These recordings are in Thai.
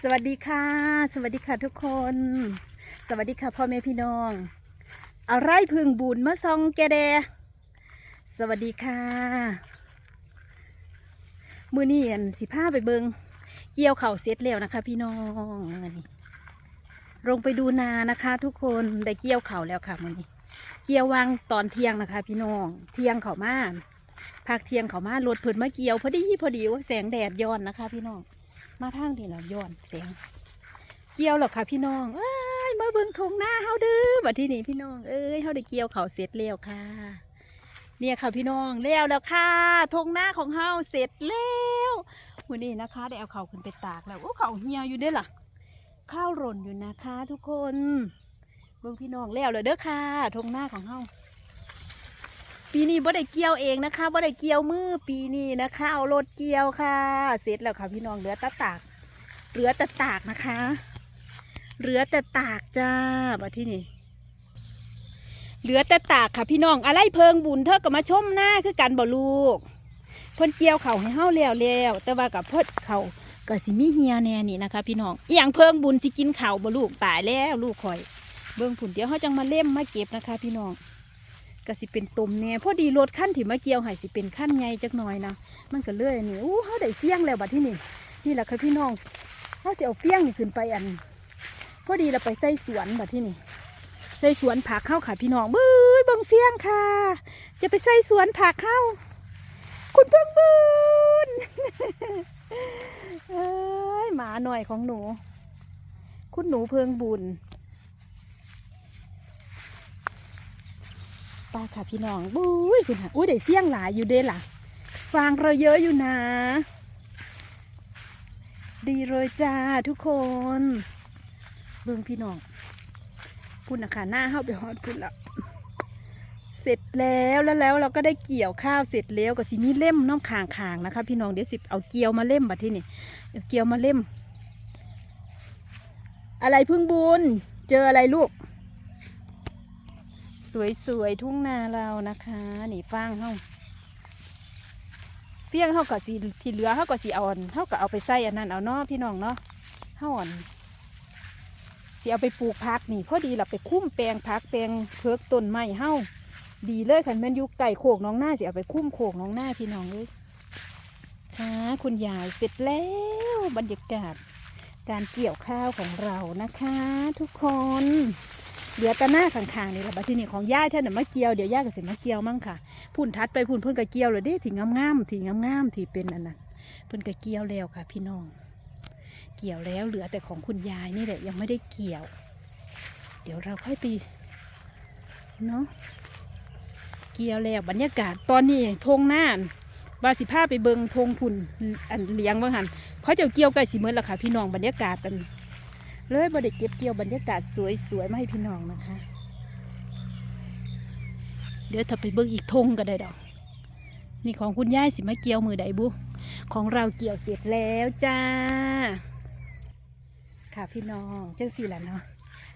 สวัสดีค่ะ สวัสดีค่ะทุกคน สวัสดีค่ะพ่อแม่พี่น้อง อะไรพึ่งบุญมาซองแกแดสวัสดีค่ะ มือนี่อันสิผ้าไปเบิงเกี่ยวเข่าเสร็จแล้วนะคะ พี่น้องนี่ลงไปดูนานะคะ ทุกคนได้เกี่ยวเข่าแล้วค่ะมือนี้ เกี่ยววางตอนเที่ยงนะคะ พี่น้องเที่ยงเข่ามาภาคเที่ยงเขามารถเพิ่นมาเกี่ยวพอดีพอดีว่าแสงแดดย้อนนะคะ พี่น้อง มาทางนี่เราย้อนแสงเกี่ยวหรอกค่ะพี่น้องเอ้ยมาเบิ่งทงหน้าเฮาเด้อบัดที่นี่พี่น้องเอ้ยเฮาได้เกี่ยวเขาเสร็จแล้วค่ะ เนี่ยค่ะพี่น้องแล้วแล้วค่ะทงหน้าของเฮาเสร็จแล้ววันนี้นะคะ ได้เอาเขาขึ้นไปตากแล้วโอ้เขาเหี่ยวอยู่เด้อล่ะข้าวหล่นอยู่นะคะ ทุกคนเบิ่งพี่น้องแล้วเลยเด้อค่ะทงหน้าของเฮา ปีนี้บ่ได้เกี่ยวเองนะคะบ่ได้เกี่ยวมือปีนี้นะคะ เอารถเกี่ยวค่ะ เสร็จแล้วค่ะพี่น้องเหลือตะตากเหลือต่ตากนะคะเหลือแต่ตากจ้าบัดที่นี่เหลือแต่ตากค่ะพี่น้อง อะไรเพิงบุญเธอก็มาชมหน้าคือกันบ่ลูกเพ่นเกี่ยวเข่าให้เฮาแล้วแล้วแต่ว่ากับเพิ่นเขาก็สิมีเฮียแน่นี่นะคะ พี่น้องอย่างเพิงบุญสิกินเข่าบ่ลูกตายแล้วลูกคอย เบิ่งผุนเดี๋ยวเฮาจังมาเล่มมาเก็บนะคะ พี่น้อง ก็สิเป็นตุ่มแน่พอดีรถขั้นที่มาเกี่ยวให้สิเป็นขั้นใหญ่จักหน่อยนะมันก็เลยอันนี่อู้เฮาได้เฟี้ยงแล้วบัดที่นี่นี่แหละค่ะพี่น้องเขาสิเอาเฟี้ยงนี่ขึ้นไปอัน พอดีเราไปใส่สวนแบบที่นี่ใส่สวนผักเข้าค่ะพี่น้องบื้อบิ่งเฟี้ยงค่ะ จะไปใส่สวนผักเข้าคุณเพิ่งบุญเอ้ยหมาหน่อยของหนู คุณหนูเพิงบุญป้า ค่ะพี่น้องบุ้ยคุณค่ะอุ้ยได้เฟี้ยงหลายอยู่เด้ล่ะฟางเราเยอะอยู่นะ ดีเลยจ้าทุกคน เบิ่งพี่น้องพุ่นนะคะหน้าเข้าไปฮอดพุ่นละเสร็จแล้วแล้วแล้วเราก็ได้เกี่ยวข้าวเสร็จแล้วก็สิมีเล่มน้ำขางขางนะคะ พี่น้องเดี๋ยวสิเอาเกี่ยวมาเล่มบัดที่นี่เดี๋ยวเกี่ยวมาเล่ม อะไรพึ่งบุญ เจออะไรลูก สวยๆทุ่งนาเรานะคะนี่ฟางเฮาเฟี้ยงเขาก็สีที่เหลือเขาก็สีอาอันเขาก็เอาไปใส่อันนั้นเอาเนาะพี่น้องเนาะเขาอ่อนสีเอาไปปลูกพักนี่พอดีเราไปคุ้มแปลงพักแปลงเพิกต้นไม้เฮาดีเลยขันแมันยู่ไก่โขกน้องหน้าสิเอาไปคุ้มโขกน้องหน้าพี่น้องเลยค่ะคุณยายเสร็จแล้วบรรยากาศการเกี่ยวข้าวของเรานะคะ ทุกคน เหลือแต่หน้าข้างๆนี่แหละบัดทีนี้ของย่าท่านน่ะมาเกี่ยวเดี๋ยวย่าก็สิมาเกี่ยวมั่งค่ะพุ่นทัดไปพุ่นเพิ่นก็เกี่ยวเลยเด้ถี่งามๆถี่งามๆที่เป็นอันนั้นเพิ่นก็เกี่ยวแล้วค่ะ พี่น้อง เกี่ยวแล้วเหลือแต่ของคุณยายนี่แหละยังไม่ได้เกี่ยว เดี๋ยวเราค่อยไปเนาะเกี่ยวแล้วบรรยากาศตอนนี้ทงหน้านบาสิพาไปเบิงทงพุ่นอันเลี้ยงว่าหันเขาจะเกี่ยวใกล้สิเมื่อละค่ะพี่น้องบรรยากาศกัน เลยบ่ได้เก็บเกี่ยวบรรยากาศสวยๆมาให้พี่น้องนะคะ เดี๋ยวถ้าไปเบิ่งอีกทงก็ได้ดอก นี่ของคุณย่ายสิมาเกี่ยวมือใดบุ ของเราเกี่ยวเสร็จแล้วจ้า ค่ะพี่น้องจังสี่แหละเนาะ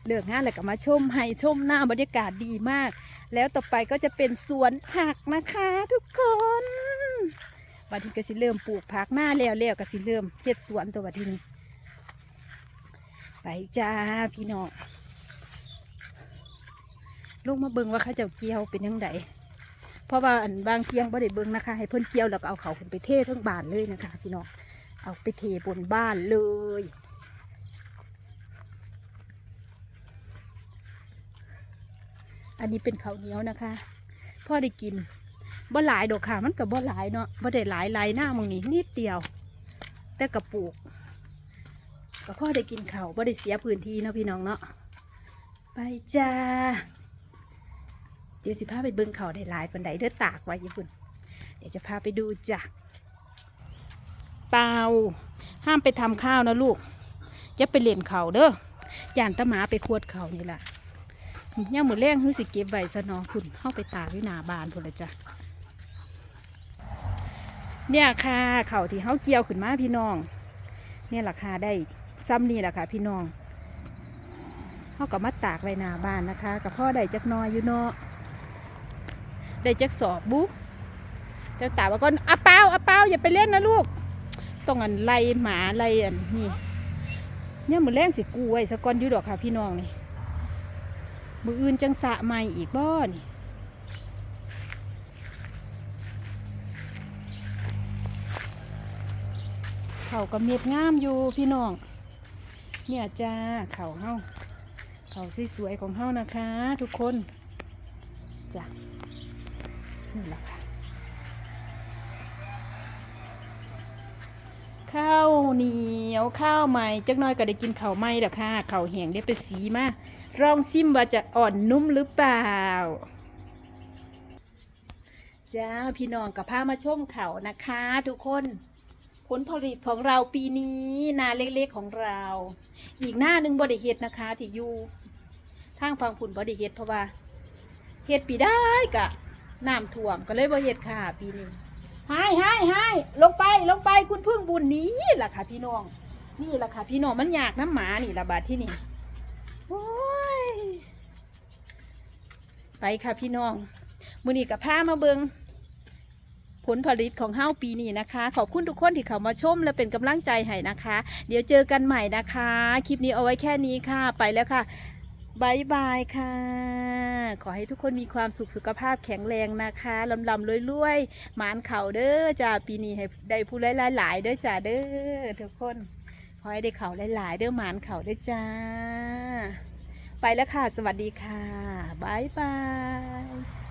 เลิกงานแล้วก็มาชมให้ชมหน้าบรรยากาศดีมาก แล้วต่อไปก็จะเป็นสวนผักนะคะทุกคนวันที่ก็สิเริ่มปลูกผักหน้าแล้วแล้วก็สิเริ่มเฮ็ดสวนตัววันที่นี้ ไปจ้าพี่น้องลูกมาเบิ่งว่าเขาเจ้าเกียวเป็นยังไงเพราะว่าอันบางเทียงบ่ได้เบิ่งนะคะ ให้เพิ่นเกียวแล้วก็เอาเขาขึ้นไปเททั้งบ้านเลยนะคะ พี่น้องเอาไปเทบนบ้านเลยอันนี้เป็นข้าวเหนียวนะคะพ่อได้กินบ่หลายดอกค่ะ มันกับบ่หลายเนาะบ่ได้หลายหลายหน้ามึงนี่นิดเดียว แต่กระปุก ก็พ่อได้กินเขาบ่ได้เสียพื้นที่เนาะพี่น้องเนาะไปจ้าเดี๋ยวสิพาไปเบิ่งเขาได้หลายปันไดเด้อตากไว้ญี่ปุ่นเดี๋ยวจะพาไปดูจ้ะเปล่าห้ามไปทำข้าวนะลูกอย่าไปเล่นเขาเด้อย่านตะหมาไปขวดเขานี่แหละย่ามือแรงคือสิเก็บไว้ซะเนาะคุณเข้าไปตากว้หน้าบานพุ่นละจ้ะเนี่ยค่ะเขาที่เขาเกี่ยวขึ้นมาพี่น้อง เนี่ยราคาได้ ซ้ำนี่แหละค่ะพี่น้องเขาก็มาตากไว้หน้าบ้านนะคะ กับพ่อได้จักน้อยอยู่เนาะได้จักสอบบุ๊แต่ตาว่าก่อนอาเปาอาเปาอย่าไปเล่นนะลูกต้องอันไล่หมาไล่อันนี่เนี่ยมือแรงสิกูไว้สะกอนอยู่ดอกค่ะพี่น้องนี่มืออื่นจังสะใหม่อีกบ่นี่เขาก็เม็ดงามอยู่พี่น้อง เนี่ยจ้าเขาเฮาเขาสวยๆของเฮานะคะ ทุกคนจ้ะนี่แหละค่ะข้าวเหนียวข้าวใหม่จักหน้อยก็ได้กินข้าวไหม้แล้วค่ะข้าวแห้งได้ไปสีมาลองชิมว่าจะอ่อนนุ่มหรือเปล่าจ้าพี่น้องกับพามาชมเขานะคะ ทุกคน ผลผลิตของเราปีนี้นาเล็กๆของเรา อีกหน้าหนึ่งบริเฮ็ดนะคะ ที่อยู่ทางฟังผุนบริเฮ็ดเพราะว่าเฮ็ดปีได้กะน้ำท่วมก็เลยบริเฮ็ดค่ะ ปีนี้หายหายหายลงไปลงไปคุณพึ่งบุญนี้แหละค่ะ พี่น้อง นี่แหละค่ะ พี่น้องมันอยากน้ำหมานี่ระบาดที่นี่โอ้ยไปค่ะพี่น้องมือนี้กับผ้ามาเบิง ผลผลิตของเฮ้าปีนี้นะคะ ขอบคุณทุกคนที่เข้ามาชมและเป็นกำลังใจให้นะคะ เดี๋ยวเจอกันใหม่นะคะ คลิปนี้เอาไว้แค่นี้ค่ะ ไปแล้วค่ะบายบายค่ะ ขอให้ทุกคนมีความสุขสุขภาพแข็งแรงนะคะลำลำรวยๆ หมานเข่าเด้อจ้าปีนี้ให้ได้ผู้หลายๆเด้อจ้าเด้อทุกคนขอให้ได้เข่าหลายๆเด้อหมานเข่าเด้อจ้า ไปแล้วค่ะ สวัสดีค่ะบายบาย